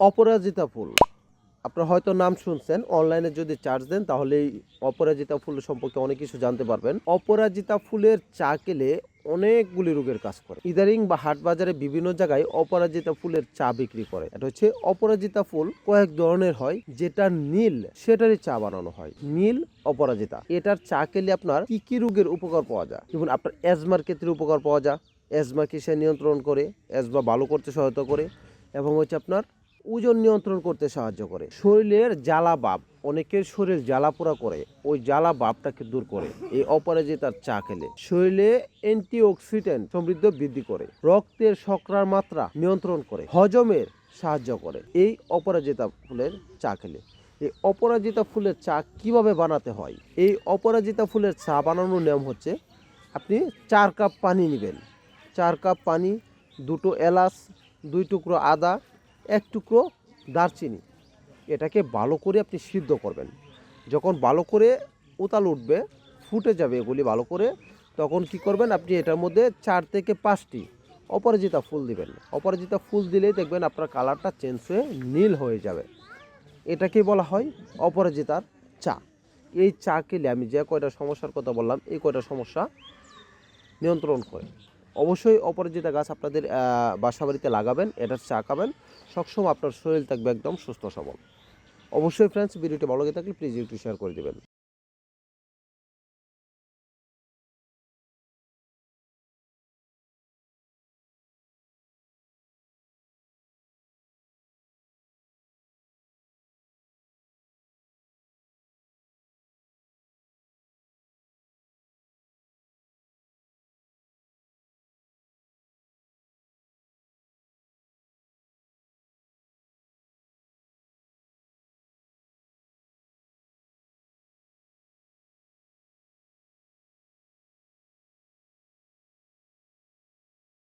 অপরাজিতা ফুল। আপনারা হয়তো নাম শুনছেন অনলাইনে যদি চার্জ দেন তাহলে এই অপরাজিতা ফুল সম্পর্কে অনেক কিছু জানতে পারবেন। অপরাজিতা ফুলের চা খেলে অনেকগুলি রোগের কাজ করে। ইদারিং বা হাট বাজারে বিভিন্ন জায়গায় অপরাজিতা ফুলের চা বিক্রি করে। এটা হচ্ছে অপরাজিতা ফুল কয়েক ধরনের হয়, যেটা নীল, সেটারই চা বানানো হয়। নীল, অপরাজিতা। এটার চা খেলে আপনার কি কি রোগের উপকার পাওয়া যায়? যেমন আপনার অ্যাজমার ক্ষেত্রে উপকার পাওয়া যায়। অ্যাজমাকে সে নিয়ন্ত্রণ করে? অ্যাজমা ভালো করতে সহায়তা করে। এবং হচ্ছে আপনার ওজন নিয়ন্ত্রণ করতে সাহায্য করে। শরীরের জ্বালা ভাব অনেকের শরীর জ্বালা পোড়া করে, ওই জ্বালা ভাবটাকে দূর করে। এই অপরাজিতার চা খেলে। শরীরে অ্যান্টিঅক্সিডেন্ট সমৃদ্ধ বৃদ্ধি করে। রক্তের শকরার মাত্রা নিয়ন্ত্রণ করে, হজমের সাহায্য করে। এই অপরাজিতা ফুলের চা খেলে। এই অপরাজিতা ফুলের চা কীভাবে বানাতে হয়? এই অপরাজিতা ফুলের চা বানানোর নিয়ম হচ্ছে, আপনি চার কাপ পানি নেবেন। চার কাপ পানি, দুটো এলাচ, দুই টুকরো আদা এক টুকরো দারচিনি। এটাকে ভালো করে আপনি সিদ্ধ করবেন। যখন ভালো করে উতাল উঠবে, ফুটে যাবে এগুলি ভালো করে, তখন কি করবেন আপনি এটার মধ্যে চার থেকে পাঁচটি অপরাজিতা ফুল দিবেন। অপরাজিতা ফুল দিলেই দেখবেন আপনার কালারটা চেঞ্জ হয়ে নীল হয়ে যাবে। এটাকে বলা হয় অপরাজিতার চা। এই চা খেলে আমি যে কয়টা সমস্যার কথা বললাম, এই কয়টা সমস্যা নিয়ন্ত্রণ করে। অবশ্যই অপরাজিতা গাছ আপনাদের বাসাবাড়িতে লাগাবেন এটার চা খাবেন সবসময় আপনার শরীর থাকবে একদম সুস্থ সবল। অবশ্যই ফ্রেন্ডস ভিডিওটি ভালো লাগে থাকলে প্লিজ একটু শেয়ার করে দেবেন।